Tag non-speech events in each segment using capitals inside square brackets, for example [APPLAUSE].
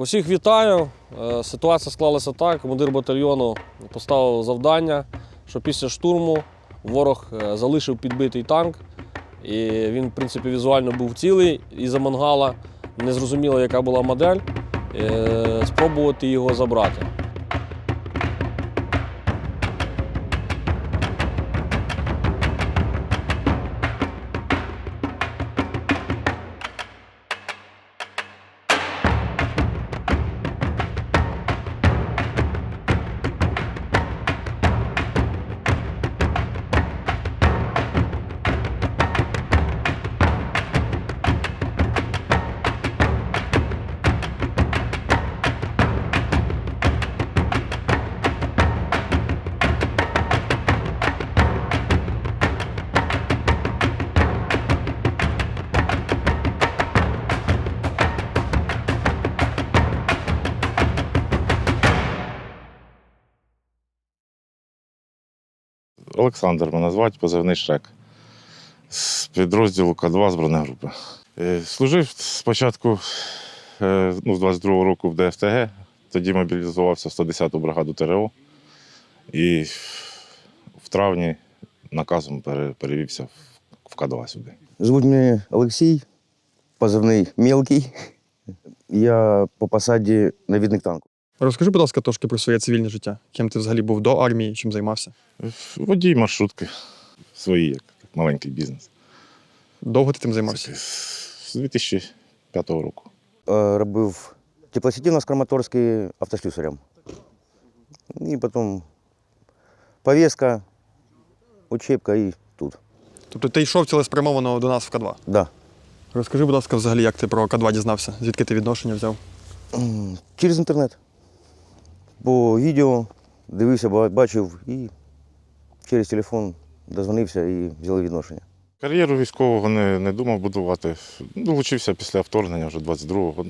Усіх вітаю. Е, Ситуація склалася так. Командир батальйону поставив завдання, що після штурму ворог е, залишив підбитий танк. І він, в принципі, візуально був цілий і за мангала не зрозуміло, яка була модель. е, Спробувати його забрати. Олександр мене звати, позивний Шрек. З підрозділу К2 збройної групи. Е, Служив спочатку е, ну, з 22-го року в ДФТГ, тоді мобілізувався в 110-ту бригаду ТРО. І в травні наказом перевівся в- в К2 сюди. Звуть мене Олексій, позивний мілкий. Я по посаді навідник танку. Розкажи, будь ласка, трошки про своє цивільне життя. Ким ти взагалі був до армії, чим займався? Водій маршрутки свої, як маленький бізнес. Довго ти тим займався? З 2005 року. Е, Робив теплосеті на Краматорській автослюсарем. І потім повістка, учебка і тут. Тобто ти йшов цілеспрямовано до нас в К2. Да. Розкажи, будь ласка, взагалі, як ти про К2 дізнався? Звідки ти відношення взяв? Через інтернет. По відео дивився, бачив і через телефон дозвонився і взяли відношення. Кар'єру військового не, не думав будувати. Долучився після вторгнення вже 22-го.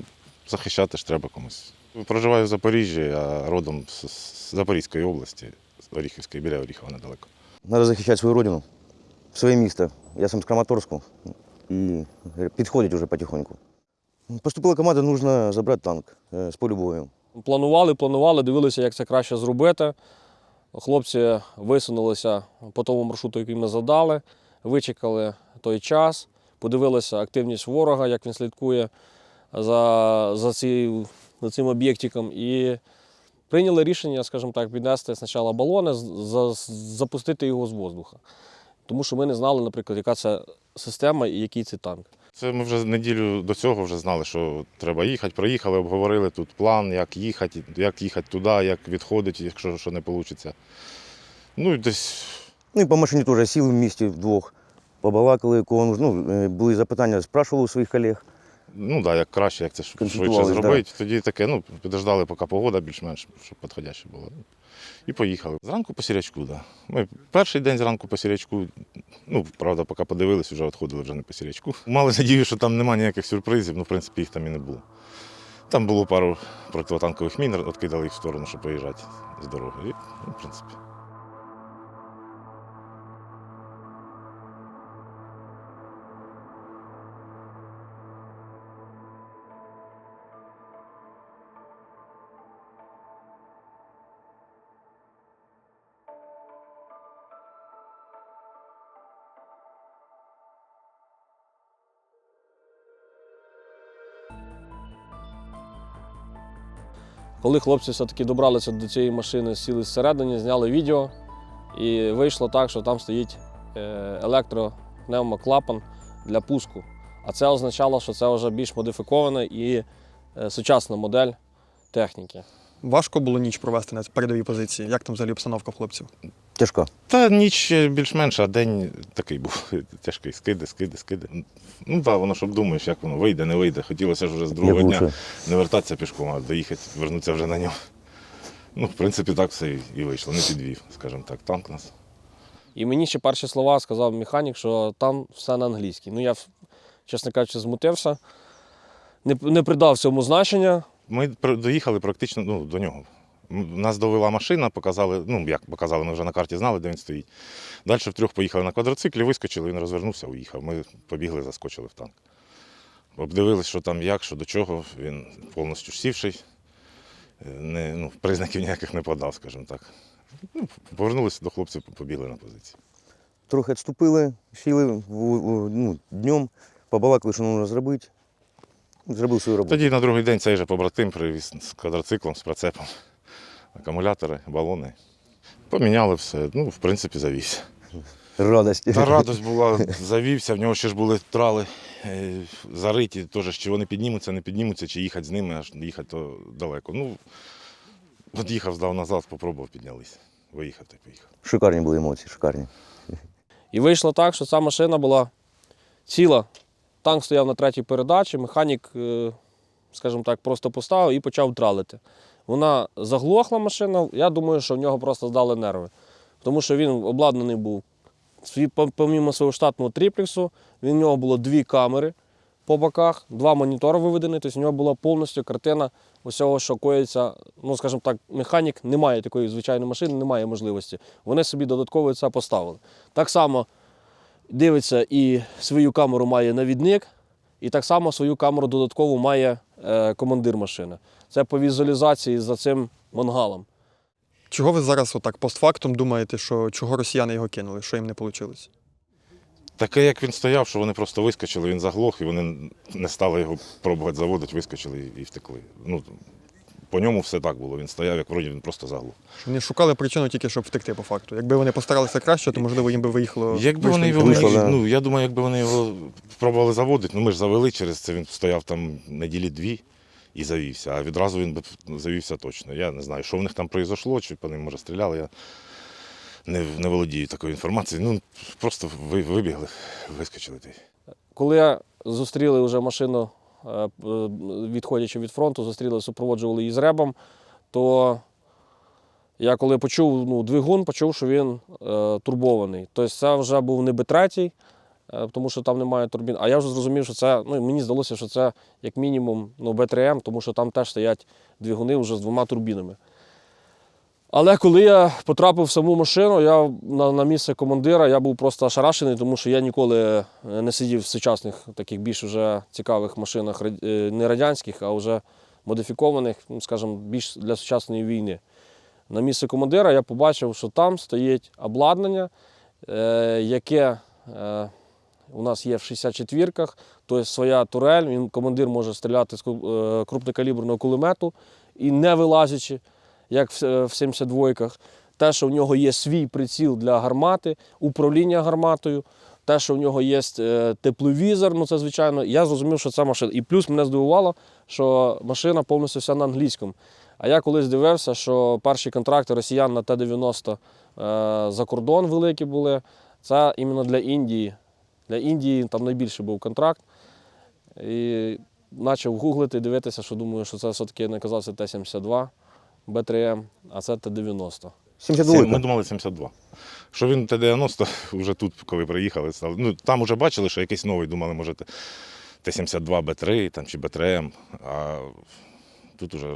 Захищати ж треба комусь. Проживаю в Запоріжжі, а родом з, з Запорізької області, з Оріхівської, біля Оріхова недалеко. Треба захищати свою родину, своє місто. Я сам з Краматорську і підходять вже потихоньку. Поступила команда, потрібно забрати танк е, з полю бою. Планували, планували, дивилися, як це краще зробити. Хлопці висунулися по тому маршруту, який ми задали, вичекали той час, подивилися активність ворога, як він слідкує за, за, ці, за цим об'єктиком. І прийняли рішення, скажімо так, піднести спочатку балони, за- запустити його з воздуха. Тому що ми не знали, наприклад, яка це система і який це танк. Це ми вже неділю до цього вже знали, що треба їхати. Проїхали, обговорили тут план, як їхати, як їхати туди, як відходити, якщо що не вийде. Ну і десь Ну і по машині теж сіли в місті вдвох, побалакали, кого. Ну, е, були запитання, спрашували у своїх колег. Ну так, да, як краще, як це швидше Консультувались, да. зробити. Тоді таке, ну, підождали, поки погода більш-менш, щоб підходяще було. І поїхали. Зранку по сірячку. Да. Ми перший день зранку по сірячку, ну, правда, поки подивились, вже відходили вже не по сірячку. Мали надію, що там немає ніяких сюрпризів, ну, в принципі, їх там і не було. Там було пару противотанкових мін, відкидали їх в сторону, щоб виїжджати з дороги. І, ну, в принципі. Коли хлопці все-таки добралися до цієї машини, сіли зсередині, зняли відео, і вийшло так, що там стоїть е, електропневмоклапан для пуску. А це означало, що це вже більш модифікована і е, сучасна модель техніки. Важко було ніч провести на передовій позиції. Як там взагалі обстановка хлопців? Тяжко. Та ніч більш-менш, а день такий був [LAUGHS] тяжкий. Скиди, скиди, скиди. Ну так, воно щоб думаєш, як воно вийде, не вийде. Хотілося ж вже з другого дня не вертатися пішком, а доїхати, вернутися вже на ньому. Ну, в принципі, так все і- і вийшло. Не підвів, скажімо так, танк нас. І мені ще перші слова сказав механік, що там все на англійській. Ну я, чесно кажучи, змутився, не, не придав цьому значення. Ми доїхали практично ну, до нього. М, Нас довела машина, показали, ну як показали, ми вже на карті знали, де він стоїть. Далі втрьох поїхали на квадроциклі, вискочили, він розвернувся, уїхав. Ми побігли, заскочили в танк. Обдивились, що там як, що до чого. Він повністю сівший. Е, Не, ну, признаків ніяких не подав, скажімо так. Ну, повернулися до хлопців, побігли на позиції. Трохи відступили, сіли ну, днем, побалакали, що потрібно зробити. Зробив свою роботу. Тоді на другий день цей же побратим привіз з квадроциклом, з прицепом, акумулятори, балони. Поміняли все, ну, в принципі, завівся. Радость. Та радость була, завівся, в нього ще ж були трали е, зариті, теж, чи вони піднімуться, не піднімуться, чи їхати з ними, аж їхати то далеко. Ну, от їхав, здав назад, спробував піднялися. Виїхати, поїхав. Шикарні були емоції, шикарні. І вийшло так, що ця машина була ціла. Танк стояв на третій передачі, механік, е, скажімо так, просто поставив і почав тралити. Вона заглохла машина, я думаю, що в нього просто здали нерви. Тому що він обладнаний був. Помімо свого штатного тріплексу, в нього було дві камери по боках, два монітори виведені, тобто в нього була повністю картина усього, що коїться. Ну, скажімо так, механік не має такої звичайної машини, немає можливості. Вони собі додатково це поставили. Так само дивиться і свою камеру має навідник, і так само свою камеру додатково має е, командир машини. Це по візуалізації за цим мангалом. Чого ви зараз отак постфактом думаєте, що чого росіяни його кинули, що їм не вийшло? Таке, як він стояв, що вони просто вискочили, він заглох, і вони не стали його пробувати заводити, вискочили і, і втекли. Ну, по ньому все так було. Він стояв, як вроді він просто заглох. Що вони шукали причину тільки, щоб втекти по факту. Якби вони постаралися краще, то можливо їм би виїхало. Якби вони його, Вийшло, да. ну я думаю, якби вони його пробували заводити, ну ми ж завели через це, він стояв там неділі дві і завівся. А відразу він би завівся точно. Я не знаю, що в них там произошло, чи по ним може стріляли. Я не, не володію такою інформацією. Ну просто ви, вибігли, вискочили. Коли зустріли вже машину, відходячи від фронту, зустріли, супроводжували її з ребом, то я коли почув ну, двигун, почув, що він е, турбований. Тобто це вже був не Б3, е, тому що там немає турбін. А я вже зрозумів, що це, ну, мені здалося, що це як мінімум ну, Б3М, тому що там теж стоять двигуни вже з двома турбінами. Але коли я потрапив в саму машину, я на, на місце командира, я був просто ошарашений, тому що я ніколи е, не сидів в сучасних таких більш вже цікавих машинах, е, не радянських, а вже модифікованих, ну, скажімо, більш для сучасної війни. На місце командира я побачив, що там стоїть обладнання, е, яке у нас є в 64-ках, тобто своя турель, він, командир може стріляти з крупнокаліберного кулемету і не вилазячи як в е, 72-ках. Те, що в нього є свій приціл для гармати, управління гарматою, те, що в нього є е, тепловізор, ну це звичайно. Я зрозумів, що це машина. І плюс мене здивувало, що машина повністю вся на англійському. А я колись дивився, що перші контракти росіян на Т-90 е, за кордон великі були. Це іменно для Індії. Для Індії там найбільший був контракт. І почав гуглити, дивитися, що думаю, що це все-таки не казався Т-72. Б3М, а це Т-90. 72 Ми думали 72. Що він Т-90 [LAUGHS] вже тут, коли приїхали, стали. Ну, там вже бачили, що якийсь новий, думали, може, Т- Т-72 Б3 там, чи Б3М. А тут уже.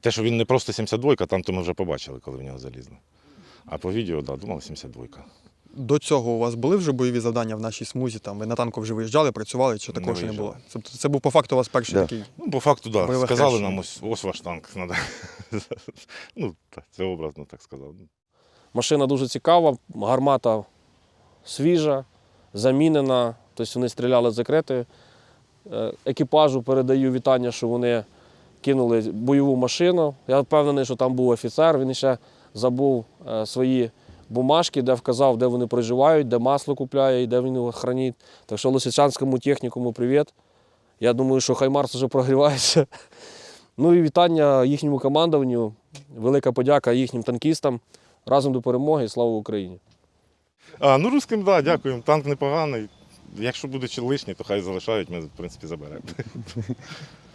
Те, що він не просто 72, там то ми вже побачили, коли в нього залізли. А по відео, так, да, думали 72. До цього у вас були вже бойові завдання в нашій смузі? Там ви на танку вже виїжджали, працювали, чи Не такого ще не було? Тобто це був по факту у вас перший Да. такий. Ну, по факту, так. Да. Сказали хрещення. нам, ось, ось ваш танк. Надо. [LAUGHS] ну, так, це образно так сказав. Машина дуже цікава, гармата свіжа, замінена, тобто вони стріляли з закритої. Е, Екіпажу передаю вітання, що вони кинули бойову машину. Я впевнений, що там був офіцер, він ще забув е, свої бумажки, де вказав, де вони проживають, де масло купляє і де він його хранить. Так що Лисичанському технікуму привіт. Я думаю, що Хаймарс вже прогрівається. [LAUGHS] Ну і вітання їхньому командуванню. Велика подяка їхнім танкістам. Разом до перемоги, слава Україні! А, ну русським, так, да, дякуємо. Танк непоганий. Якщо буде чи лишній, то хай залишають, ми, в принципі, заберемо. [LAUGHS]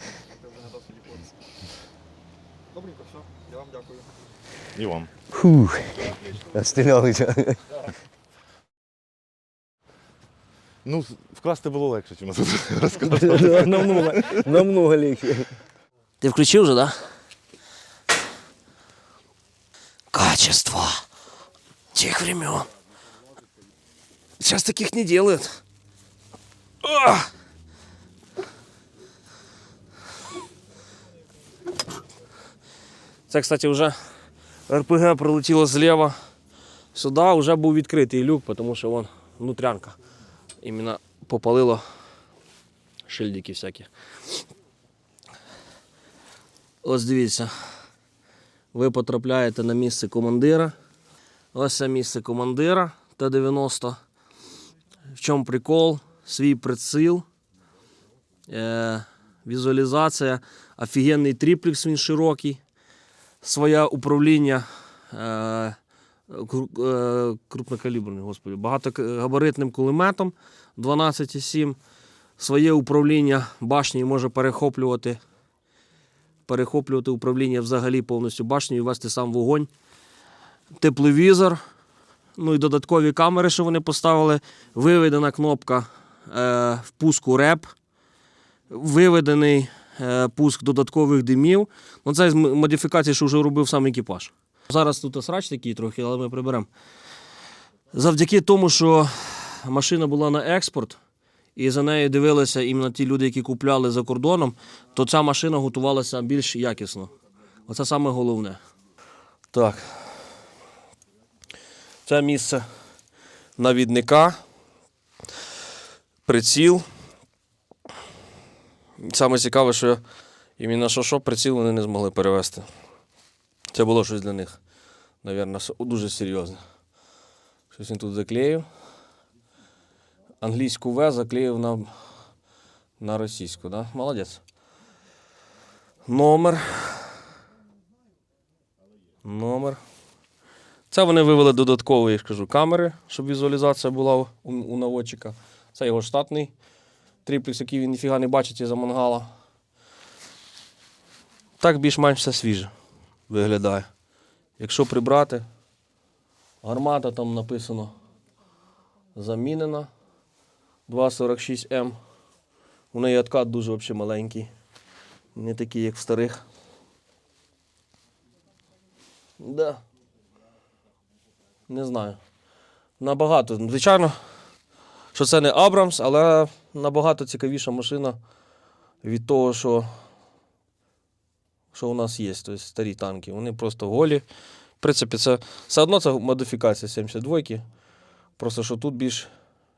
Добренько, все. Я вам дякую. І вам. Фух. Стрілялися. Ну, вкрасти було легше, чим тут [LAUGHS] розказати. [LAUGHS] намного, намного легче. Ты включил же, да? Качество тех времен. Сейчас таких не делают. Ах! Це, кстати, вже РПГ прилетіло зліва. Сюди вже був відкритий люк, тому що вон внутрянка. Іменно попалило шильдики всякі. Ось дивіться. Ви потрапляєте на місце командира. Ось це місце командира Т-90. В чому прикол? Свій приціл, е, візуалізація, офігенний триплекс, він широкий, своє управління е, е, крупнокаліберним, господи, багатогабаритним кулеметом 12,7. Своє управління башнею може перехоплювати, перехоплювати управління взагалі повністю башнею, вести сам вогонь. Тепловізор, ну і додаткові камери, що вони поставили. Виведена кнопка е, впуску реп, виведений пуск додаткових димів. Ну, це з модифікації, що вже робив сам екіпаж. Зараз тут срач такий трохи, але ми приберемо. Завдяки тому, що машина була на експорт, і за нею дивилися іменно ті люди, які купляли за кордоном, то ця машина готувалася більш якісно. Оце саме головне. Так. Це місце навідника, приціл. Саме цікаве, що іменно що приціл вони не змогли перевести. Це було щось для них, мабуть, дуже серйозне. Щось він тут заклеїв. Англійську В заклеїв на, на російську, да? Молодець. Номер. Номер. Це вони вивели додаткові, я ж кажу, камери, щоб візуалізація була у, у наводчика. Це його штатний триплекс, який він ніфіга не бачить із-за мангала. Так більш-менш все свіже виглядає. Якщо прибрати, гармата там написано замінена 2,46М. У неї откат дуже взагалі маленький. Не такий, як в старих. Да. Не знаю. Набагато. Звичайно, що це не Абрамс, але набагато цікавіша машина від того, що, що у нас є. Тобто старі танки. Вони просто голі. В принципі, це все одно це модифікація 72-ки. Просто що тут більш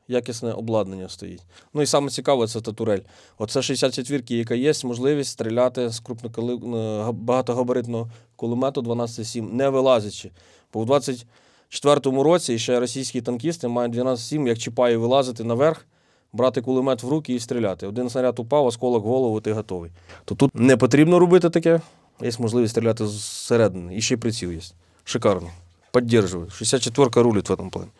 якісне обладнання стоїть. Ну і саме цікаве це та турель. Оце 64-ки, яка є можливість стріляти з крупнокали... е, багатогабаритного кулемету 12,7, не вилазячи. Бо в 24-му році ще російські танкісти мають 12,7, як чіпає вилазити наверх, брати кулемет в руки і стріляти. Один снаряд упав, осколок в голову, ти готовий. То тут не потрібно робити таке. Є можливість стріляти зсередини. І ще й приціл є. Шикарно. Піддержую. 64-ка рулить в этом плані.